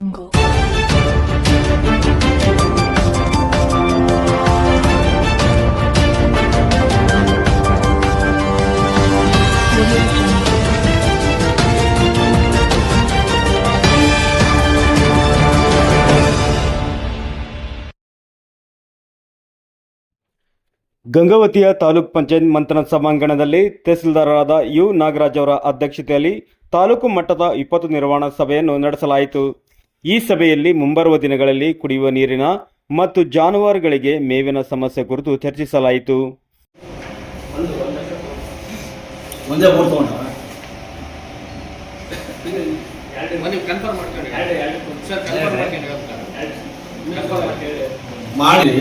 ಗಂಗಾವತಿಯ ತಾಲೂಕ್ ಪಂಚಾಯತ್ ಮಂಥನ ಸಭಾಂಗಣದಲ್ಲಿ ತಹಸೀಲ್ದಾರರಾದ ಯು ನಾಗರಾಜ್ ಅವರ ಅಧ್ಯಕ್ಷತೆಯಲ್ಲಿ ತಾಲೂಕು ಮಟ್ಟದ ವಿಪತ್ತು ನಿರ್ವಹಣಾ ಸಭೆಯನ್ನು ನಡೆಸಲಾಯಿತು. ಈ ಸಭೆಯಲ್ಲಿ ಮುಂಬರುವ ದಿನಗಳಲ್ಲಿ ಕುಡಿಯುವ ನೀರಿನ ಮತ್ತು ಜಾನುವಾರುಗಳಿಗೆ ಮೇವಿನ ಸಮಸ್ಯೆ ಕುರಿತು ಚರ್ಚಿಸಲಾಯಿತು. ಮಾಡಿ.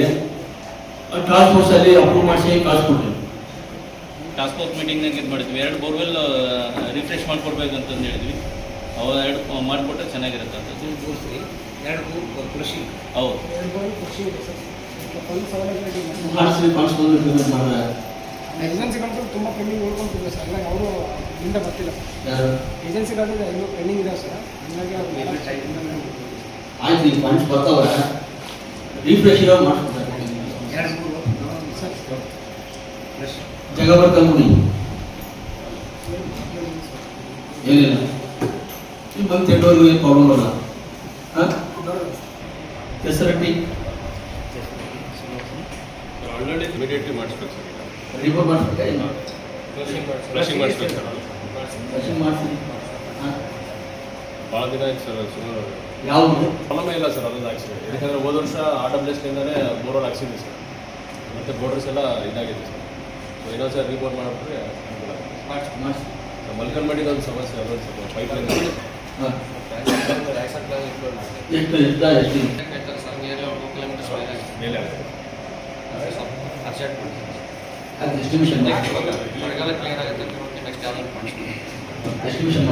ಟಾಸ್ಕ್ ಫೋರ್ಸ್ ಅಲ್ಲಿ ಅಪ್ರೂವ್ ಮಾಡಿಸಿ ಕಳಿಸ್ಕೊಡ್ತೀವಿ ಟಾಸ್ಕ್ ಫೋರ್ಸ್ ಮೀಟಿಂಗ್ನಾಗ ಇದು ಮಾಡಿದ್ವಿ. ಎರಡು ಬೋರ್ವೆಲ್ ರಿಫ್ರೆಶ್ ಮಾಡಿಕೊಡ್ಬೇಕಂತಂದು ಹೇಳಿದ್ವಿ. ಅವು ಎರಡು ಮಾಡಿಕೊಟ್ಟರೆ ಚೆನ್ನಾಗಿರುತ್ತೆ ಅಂತ. ಇದು ಎರಡು ಮೂರು ಕೃಷಿ. ಹೌದು. ಕಳಿಸ್ಕೊಂಡು ಮಾಡಿದ್ರೆ ಏಜೆನ್ಸಿಗಳು ತುಂಬ ಪೆಂಡಿಂಗ್ ಉಳ್ಕೊಂತಿದೆ ಸರ್. ಹಂಗಾಗಿ ಅವರು ಇಂದ ಬರ್ತಿಲ್ಲ ಸರ್. ಯಾರು? ಏಜೆನ್ಸಿಗಳು ಇನ್ನೂ ಪೆಂಡಿಂಗ್ ಇದೆ ಸರ್. ಹಂಗಾಗಿ ಅವ್ರು ಆಯ್ತು ಈಗ ಫಂಡ್ಸ್ ಬರ್ತಾವೆ ರಿಫ್ರೆಶ್ ಇರೋ ಮಾಡಿಸ್ಕೊಡ್ತಾರೆ ಎರಡು ಮೂರು ಸರ್. ಕೃಷಿ ಜಾಗ ಕೆಸರಟ್ಟಿ ಆಲ್ರೆಡಿ ಇಮಿಡಿಯೇಟ್ಲಿ ಮಾಡಿಸ್ಬೇಕು ಸರ್ ಮಾಡಿಸ್ಬೇಕಾ ಏನು? ಫ್ಲಶಿಂಗ್ ಮಾಡಿಸ್ಬೇಕು. ಸರ್. ರಶಿಂಗ್ ಮಾಡಿಸಿ. ಹಾಂ. ಭಾಳ ದಿನ ಆಯ್ತು ಸರ್ ಸುಮಾರು. ಯಾವುದು? ಪ್ರಾಬ್ಲಮ್ ಇಲ್ಲ ಸರ್ ಅದೊಂದು ಆಕ್ಸಿಡೆಂಟ್ ಯಾಕಂದರೆ ಹೋದ ವರ್ಷ ಆರ್ ಹಾಕ್ಸಿದ್ವಿ ಸರ್. ಮತ್ತು ಬೋರ್ಡರ್ಸ್ ಎಲ್ಲ ಇದಾಗಿದೆ ಸರ್. ಸೊ ಇನ್ನೊಂದು ಸರ್ ರಿಪೋರ್ಟ್ ಮಾಡಿಬಿಟ್ರೆ ಸೊ ಮಲ್ಕನ್ಮಡಿಗೆ ಒಂದು ಸಮಸ್ಯೆ ಅದೊಂದು ಸ್ವಲ್ಪ ಪೈಪ್ ಲೈನ್ ಎಷ್ಟು ಎಷ್ಟು ಎಷ್ಟು ಅದು ಎಸ್ಟಿಮೇಷನ್ ಎಸ್ಟಿಮೇಷನ್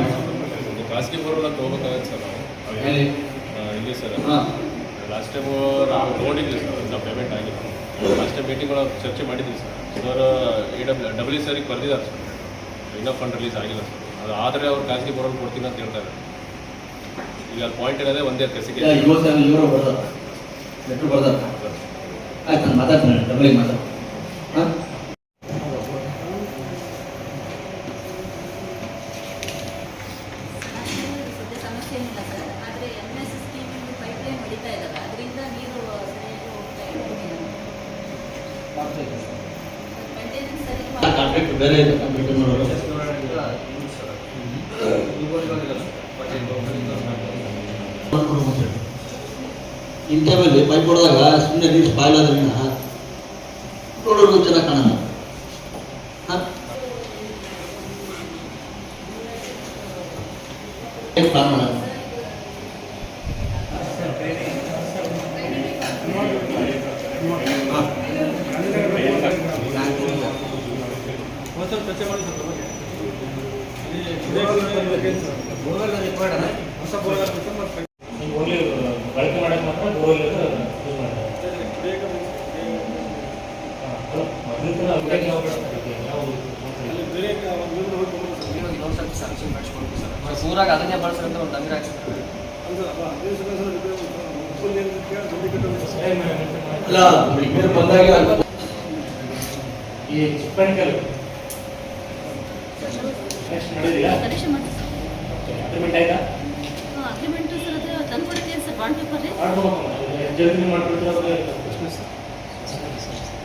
ಖಾಸಗಿ ಬೋರ್ಡ್ ಹೋಗ್ಬೇಕಾಗತ್ತೆ ಸರ್ ನಾವು ಇಲ್ಲಿ ಸರ್ ಲಾಸ್ಟ್ ಟೈಮು ನಾವು ನೋಡಿದ್ವಿ ಸರ್ ನಾವು ಪೇಮೆಂಟ್ ಆಗಿತ್ತು ಲಾಸ್ಟ್ ಟೈಮ್ ಮೀಟಿಂಗ್ ಒಳಗೆ ಚರ್ಚೆ ಮಾಡಿದ್ವಿ sir sir E W W ಸರಿಗೆ ಬರ್ದಿದ್ದಾರೆ ಸರ್ ಇನ್ನೂ ಫಂಡ್ ರಿಲೀಸ್ ಆಗಿಲ್ಲ ಸರ್ ಅದು ಆದರೆ ಅವ್ರು ಖಾಸಗಿ ಬರೋದು ಕೊಡ್ತೀನಿ ಅಂತ ಹೇಳ್ತಾರೆ ಈಗ ಪಾಯಿಂಟ್ ಇರೋದೇ ಒಂದೇ ಕಸಿಗೆ ಇವತ್ತು ಇವರು ಬರ್ದಾರ ಲೆಟ್ರ್ ಬರ್ದಾರ ಆಯ್ತು ನಾನು ಮಾತಾಡ್ತೀನಿ ಡಬಲ್ ಮಾತಾಡ. ಹಾಂ? ಬೇರೆ ಇದೆ. ಕಂಪ್ಯೂಟರ್ ಸರಿ. ಕಾಂಟ್ರಾಕ್ಟ್ ಬೇರೆ ಇದೆ ಕಾಂಟ್ರಾಕ್ಟ್ ಮಾಡೋರು ಇಂಟರ್ವಲ್ಲಿ ಪೈಪ್ ಹೊಡೆದಾಗ ಸುಮ್ಮನೆ ನೀರು ಸ್ಪಾಯ್ಲ್ ಆದ್ರಿಂದ ರೋಡವ್ರಿಗೂ ಚೆನ್ನಾಗಿ ಕಾಣಲ್ಲ. ಹಾಂ? ಏನು ಪ್ಲಾನ್ ಮಾಡೋದು? ಓನ್ಲಿ ಬಳಕೆ ಮಾಡಕ್ಕೆ ಮಾತ್ರ ಬೋರ್ವೆಲ್ ಯೂಸ್ ಮಾಡ್ತಾರೆ ಮೊದಲಿನ ಅಪ್ಡೇಟ್ ನಾವು ನಾವು ಇವಾಗ ಇನ್ನೊಂದು ಸ್ವಲ್ಪ ಸರ್ವಿಸಿಂಗ್ ಮಾಡಿಸ್ಕೊಡ್ತೀವಿ ಸರ್ ಊರಾಗ ಅದನ್ನೇ ಇಲ್ಲ ರಿಪೇರ್ ಬಂದಾಗ ಈ ಚಿಕ್ಕಣಿಕಲ್ ನೆಕ್ಸ್ಟ್ ನಡೆದಿಲ್ಲ ಕನೆಕ್ಷನ್ ಮಾಡಿ ಅಗ್ರಿಮೆಂಟ್ ಆಯ್ತಾ? ಅಗ್ರಿಮೆಂಟ್ ಸರ್ ಅದು ತಂದ್ಕೊಡ್ತೀನಿ ಸರ್ ಬಾಂಡ್ ಪೇಪರ್ ಜಲ್ದಿ ಮಾಡ್ಬಿಟ್ರೆ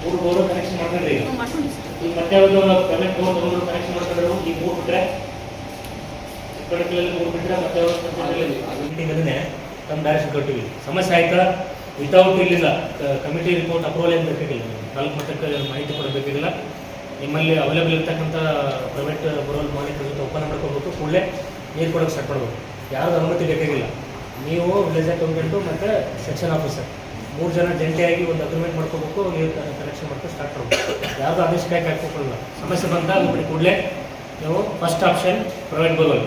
ಮೂರು ಬೋರ್ ಕನೆಕ್ಷನ್ ಮಾಡ್ಕೊಂಡ್ರಿ ಈಗ. ಮತ್ತೆ ಯಾವ್ದು ಪೇಮೆಂಟ್ ಬೋರ್ ಕನೆಕ್ಷನ್ ಮಾಡ್ಕೊಂಡ್ರು ಈಗ ಮೂರು ಬಿಟ್ರೆ ಚಿಕ್ಕಣಿಕಲಲ್ಲಿ ಮೂರು ಬಿಟ್ರೆ ಮತ್ತೆ ತಮ್ಮ ಕೊಟ್ಟಿವಿ ಸಮಸ್ಯೆ ಆಯ್ತಾ? ವಿತೌಟ್ ಇಲ್ಲಿಂದ ಕಮಿಟಿ ರಿಪೋರ್ಟ್ ಅಪ್ರೂವಲ್ ಏನು ಬೇಕಾಗಿಲ್ಲ. ನಾಲ್ಕು ಮಟ್ಟಕ್ಕೆ ಮಾಹಿತಿ ಕೊಡಬೇಕಾಗಿಲ್ಲ. ನಿಮ್ಮಲ್ಲಿ ಅವೈಲೇಬಲ್ ಇರ್ತಕ್ಕಂಥ ಪ್ರೈವೇಟ್ ಬೋರ್ವೆಲ್ ಮಾಲೀಕರ ಜೊತೆ ಒಪ್ಪಂದ ಮಾಡ್ಕೋಬೇಕು. ಕೂಡಲೇ ನೀರು ಕೊಡೋಕೆ ಸ್ಟಾರ್ಟ್ ಮಾಡಬೇಕು. ಯಾರ್ದು ಅನುಮತಿ ಬೇಕಾಗಿಲ್ಲ. ನೀವು ವಿಲೇಜ್ ಅಕೌಂಟೆಂಟು ಮತ್ತು ಸೆಕ್ಷನ್ ಆಫೀಸರ್ ಮೂರು ಜನ ಜಂಟಿಯಾಗಿ ಒಂದು ಅಗ್ರಿಮೆಂಟ್ ಮಾಡ್ಕೋಬೇಕು. ನೀರು ಕನೆಕ್ಷನ್ ಮಾಡ್ಕೊಂಡು ಸ್ಟಾರ್ಟ್ ಮಾಡಬೇಕು. ಯಾರ್ದು ಆದೇಶ ಬೇಕಾಗಿ ಹಾಕೋಕೊಳ್ಳಲ್ಲ ಸಮಸ್ಯೆ ಬಂದಾಗ ಕೂಡಲೇ. ನೀವು first option private borewell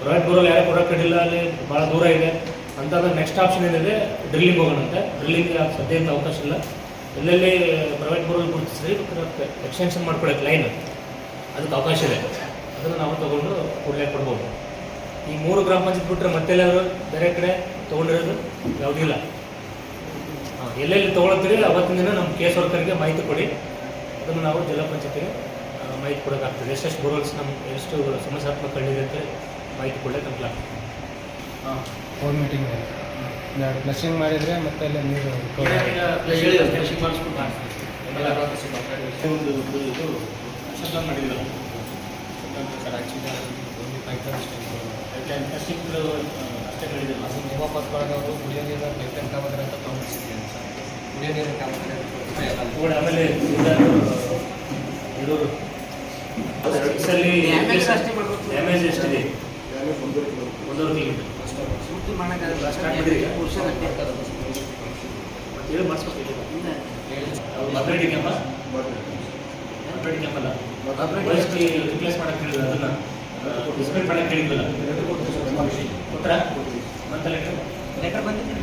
private ಯಾರೇ ಯಾರೇ ಕೊಡೋಕ್ಕಿಲ್ಲ ಅಲ್ಲಿ ಭಾಳ ದೂರ ಇದೆ. ಅಂತಂದ್ರೆ ನೆಕ್ಸ್ಟ್ ಆಪ್ಷನ್ ಏನಿದೆ ಡ್ರಿಲ್ಲಿಂಗ್ ಹೋಗೋಣಂತೆ ಡ್ರಿಲ್ಲಿಂಗ್ ಅಂತ ಅವಕಾಶ ಇಲ್ಲ. ಎಲ್ಲೆಲ್ಲಿ ಪ್ರೈವೇಟ್ ಬೋರಲ್ಲಿ ಗುರುತಿಸಿದ್ರೆ ಎಕ್ಸ್ಟೆನ್ಷನ್ ಮಾಡ್ಕೊಳಕ್ಕೆ ಲೈನ್ ಅದಕ್ಕೆ ಅವಕಾಶ ಇದೆ. ಅದನ್ನು ನಾವು ತೊಗೊಂಡು ಕೂಡಲೇ ಕೊಡ್ಬೋದು. ಈ ಮೂರು ಗ್ರಾಮ ಪಂಚಾಯತ್ ಬಿಟ್ಟರೆ ಮತ್ತೆಲ್ಲಾದ್ರು ಬೇರೆ ಕಡೆ ತೊಗೊಂಡಿರೋದು ಯಾವುದೂ ಇಲ್ಲ. ಹಾಂ, ಎಲ್ಲೆಲ್ಲಿ ತೊಗೊಳತ್ತೀರಿ, ಅವತ್ತಿನ ದಿನ ನಮ್ಮ ಕೇಸ್ ವರ್ಕರ್ಗೆ ಮಾಹಿತಿ ಕೊಡಿ. ಅದನ್ನು ನಾವು ಜಿಲ್ಲಾ ಪಂಚಾಯತಿಗೆ ಮಾಹಿತಿ ಕೊಡೋಕ್ಕಾಗ್ತದೆ. ಎಷ್ಟೆಷ್ಟು ಬೋರ್ವೆಲ್ಸ್ ನಮ್ಮ ಎಷ್ಟು ಸಮಸ್ಯಾತ್ಮಕ ಕಂಡಿದೆ ಅಂತ ಮಾಹಿತಿ ಕೊಡಲಿಕ್ಕೆ ನಮ್ಗೆ ಹಾಂ. ಫೋರ್ ಮೀಟಿಂಗ್ ಎರಡು ಫ್ಲಶಿಂಗ್ ಮಾಡಿದರೆ ಮತ್ತೆ ಅಲ್ಲೇ ನೀರು ಒಂದು ಇದು ಅಷ್ಟೇ. ಅವರು ಕುಡಿಯೋ ನೀರು ಪೈಪ್ಲೈನ್ ಕಾಮಗಾರಿ ಅಂತ ತೊಗೊಂಡಿದ್ದೀನಿ ಸರ್ ಕುಡಿಯೋ ನೀರು ಆಮೇಲೆ ಡ್ಯಾಮೇಜ್ ಎಷ್ಟಿದೆ? ಒಂದೂವರೆ ಕಿಲೋಮೀಟರ್. ಸ್ಟಾರ್ಟ್ ಮಾಡಿದ್ರಿ ಹೇಳಿ ಮಾಡಿಸ್ಬೇಕು ಅಪ್ರೇಟಿ ಕ್ಯಾಂಪ ಅಪ್ರೇಟಿ ಕ್ಯಾಂಪ್ ಅಲ್ಲ? ರಿಪ್ಲೇಸ್ ಮಾಡಕ್ಕೆ ಹೇಳಿದ್ರು ಅದನ್ನ? ಡಿಸ್ಪೆಂಡ್ ಮಾಡಕ್ಕೆ ಹೇಳಿದ್ರಲ್ಲ? ಕೊಟ್ರ? ಮತ್ತೆ ಲೆಟರ್ ಲೆಟರ್ ಬಂದಿದೆ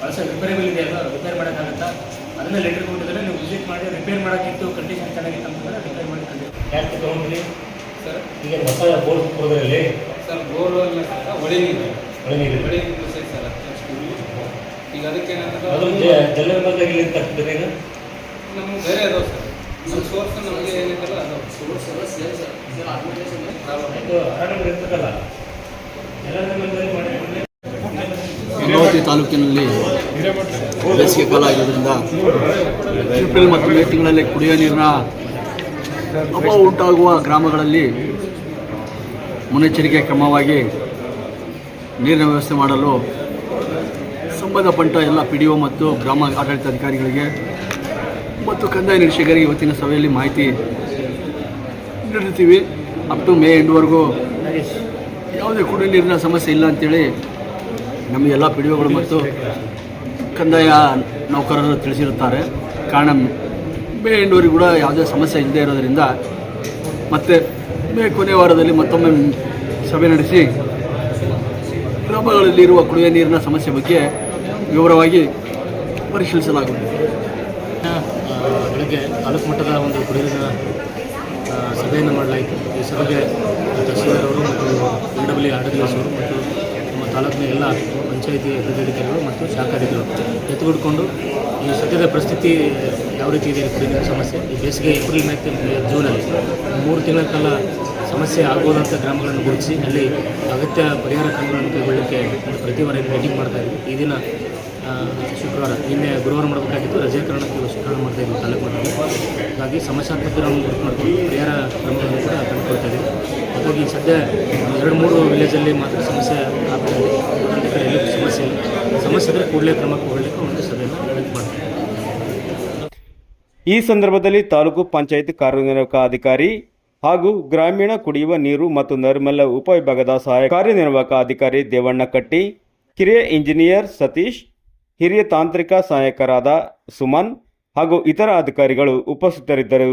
ಬಳಸ ರಿಪೇರೇಬಲ್ ಇದೆ ಅಲ್ವಾ? ರಿಪೇರ್ ಮಾಡೋಕ್ಕಾಗತ್ತಾ? ಅದನ್ನ ಲೆಟರ್ ಕೊಟ್ಟಿದ್ರೆ ನೀವು ವಿಸಿಟ್ ಮಾಡಿ ರಿಪೇರ್ ಮಾಡೋಕ್ಕಿತ್ತು ಕಂಡೀಷನ್ ಚೆನ್ನಾಗಿತ್ತು ಅಂತಂದ್ರೆ ರಿಪೇರ್ ಮಾಡಿ ಯಾಕೆ ತೊಗೊಂಡ್ರಿ? ಸರ್. ಈಗ ಹೊಸ ಬೋರ್ಡ್ ಕೊಡೋದ್ರಲ್ಲಿ ಸರ್ ಬೋರ್ ಅಲ್ಲ ಸರ್ ಹೊಳೆ ನೀರು ಹೊಳೆ ನೀರು ಹೊಳೆ ನೀರು ಸರ್ ಸರ್ ಈಗ ಅದಕ್ಕೆ ಅದು ಈಗ ನಮ್ಗೆ ಬೇರೆ ಅದಾವ ಸರ್. ನಮ್ಮ ಸೋರ್ಸ್ ನಮಗೆ ಇದು ಇರ್ತದಲ್ಲ ಜಲ ಬಂದಾಗಿ ಮಾಡಿ ಗಂಗಾವತಿ ತಾಲೂಕಿನಲ್ಲಿ ಬೇಸಿಗೆ ಕಾಲ ಆಗಿರೋದ್ರಿಂದ ಏಪ್ರಿಲ್ ಮತ್ತು ಮೇ ತಿಂಗಳಲ್ಲಿ ಕುಡಿಯೋ ನೀರಿನ ಅಭಾವ ಉಂಟಾಗುವ ಗ್ರಾಮಗಳಲ್ಲಿ ಮುನ್ನೆಚ್ಚರಿಕೆ ಕ್ರಮವಾಗಿ ನೀರಿನ ವ್ಯವಸ್ಥೆ ಮಾಡಲು ಸಂಬಂಧಪಟ್ಟ ಎಲ್ಲ ಪಿ ಡಿ ಒ ಮತ್ತು ಗ್ರಾಮ ಆಡಳಿತಾಧಿಕಾರಿಗಳಿಗೆ ಮತ್ತು ಕಂದಾಯ ನಿರೀಕ್ಷಕರಿಗೆ ಇವತ್ತಿನ ಸಭೆಯಲ್ಲಿ ಮಾಹಿತಿ ನೀಡಿರ್ತೀವಿ. ಅಪ್ ಟು ಮೇ ಎಂಡ್ವರೆಗೂ ಯಾವುದೇ ಕುಡಿಯುವ ನೀರಿನ ಸಮಸ್ಯೆ ಇಲ್ಲ ಅಂತೇಳಿ ನಮಗೆ ಎಲ್ಲ ಪಿ ಡಿ ಒಗಳು ಮತ್ತು ಕಂದಾಯ ನೌಕರರು ತಿಳಿಸಿರುತ್ತಾರೆ. ಕಾರಣ ಮೇ ಎಂಡೂರಿಗೆ ಕೂಡ ಯಾವುದೇ ಸಮಸ್ಯೆ ಇಲ್ಲದೆ ಇರೋದರಿಂದ ಮತ್ತೆ ಮೇ ಕೊನೆ ವಾರದಲ್ಲಿ ಮತ್ತೊಮ್ಮೆ ಸಭೆ ನಡೆಸಿ ಗ್ರಾಮಗಳಲ್ಲಿರುವ ಕುಡಿಯುವ ನೀರಿನ ಸಮಸ್ಯೆ ಬಗ್ಗೆ ವಿವರವಾಗಿ ಪರಿಶೀಲಿಸಲಾಗುತ್ತದೆ ಬೆಳಗ್ಗೆ ತಾಲೂಕು ಮಟ್ಟದ ಒಂದು ಕುಡಿಯುವ ಸಭೆಯನ್ನು ಮಾಡಲಾಯಿತು. ಈ ಸಭೆಗೆ ತಹಸೀಲ್ದಾರ್ ಅವರು ಮತ್ತು ಪಿ ಡಬ್ಲ್ಯೂ ಆರ್ ಡಬ್ಲ್ಯೂ ಅವರು ಮತ್ತು ನಮ್ಮ ತಾಲೂಕಿನ ಎಲ್ಲ ಪಂಚಾಯಿತಿ ಅಧಿಕಾರಿಗಳು ಮತ್ತು ಶಾಖಾಧಿಕಾರಿಗಳು ಎತ್ತುಬಿಡ್ಕೊಂಡು ಈ ಸದ್ಯದ ಪರಿಸ್ಥಿತಿ ಯಾವ ರೀತಿ ಇದೆ ಕುಡಿಯುವ ಸಮಸ್ಯೆ? ಈ ಬೇಸಿಗೆ ಏಪ್ರಿಲ್ ಮತ್ತು ಜೂನಲ್ಲಿ ಮೂರು ತಿಂಗಳ ಕಾಲ ಸಮಸ್ಯೆ ಆಗುವಂಥ ಗ್ರಾಮಗಳನ್ನು ಗುರುತಿಸಿ, ಅಲ್ಲಿ ಅಗತ್ಯ ಪರಿಹಾರ ಕ್ರಮಗಳನ್ನು ಕೈಗೊಳ್ಳಲಿಕ್ಕೆ ಪ್ರತಿ ವಾರ ಮೀಟಿಂಗ್ ಮಾಡ್ತಾ ಇದ್ದೀವಿ ಈ ದಿನ ಶುಕ್ರವಾರ, ನಿನ್ನೆ ಗುರುವಾರ ಮಾಡಬೇಕಾಗಿತ್ತು ರಜೆ ಕಾರಣಕ್ಕೆ ಶುಕ್ರವಾರ ಮಾಡ್ತಾ ಇದ್ದೀವಿ ತಾಲೂಕು ಹಾಗಾಗಿ ಸಮಸ್ಯಾತ್ಮಕಗಳನ್ನು ಗುರುತು ಮಾಡಿಕೊಂಡು ಪರಿಹಾರ ಕ್ರಮಗಳನ್ನು ಕೂಡ ಕಂಡುಕೊಳ್ತಾ ಇದ್ದೀವಿ ಹಾಗಾಗಿ ಸದ್ಯ ಎರಡು ಮೂರು ವಿಲೇಜಲ್ಲಿ ಮಾತ್ರ ಸಮಸ್ಯೆ ಆಗ್ತಾ ಇದೆ. ಸಮಸ್ಯೆ ಇಲ್ಲ. ಸಮಸ್ಯೆ ಇದ್ದರೆ ಕೂಡಲೇ ಕ್ರಮ ಕೈಗೊಳ್ಳಲಿಕ್ಕೆ ಒಂದು ಸಭೆಯನ್ನು ವಿನಂತಿ ಮಾಡ್ತೀವಿ ಈ ಸಂದರ್ಭದಲ್ಲಿ ತಾಲೂಕು ಪಂಚಾಯತ್ ಕಾರ್ಯನಿರ್ವಾಹಕ ಅಧಿಕಾರಿ ಹಾಗೂ ಗ್ರಾಮೀಣ ಕುಡಿಯುವ ನೀರು ಮತ್ತು ನೈರ್ಮಲ್ಯ ಉಪವಿಭಾಗದ ಸಹಾಯಕ ಕಾರ್ಯನಿರ್ವಾಹಕ ಅಧಿಕಾರಿ ದೇವಣ್ಣ ಕಟ್ಟಿ ಕಿರಿಯ ಇಂಜಿನಿಯರ್ ಸತೀಶ್, ಹಿರಿಯ ತಾಂತ್ರಿಕ ಸಹಾಯಕರಾದ ಸುಮನ್ ಹಾಗೂ ಇತರ ಅಧಿಕಾರಿಗಳು ಉಪಸ್ಥಿತರಿದ್ದರು.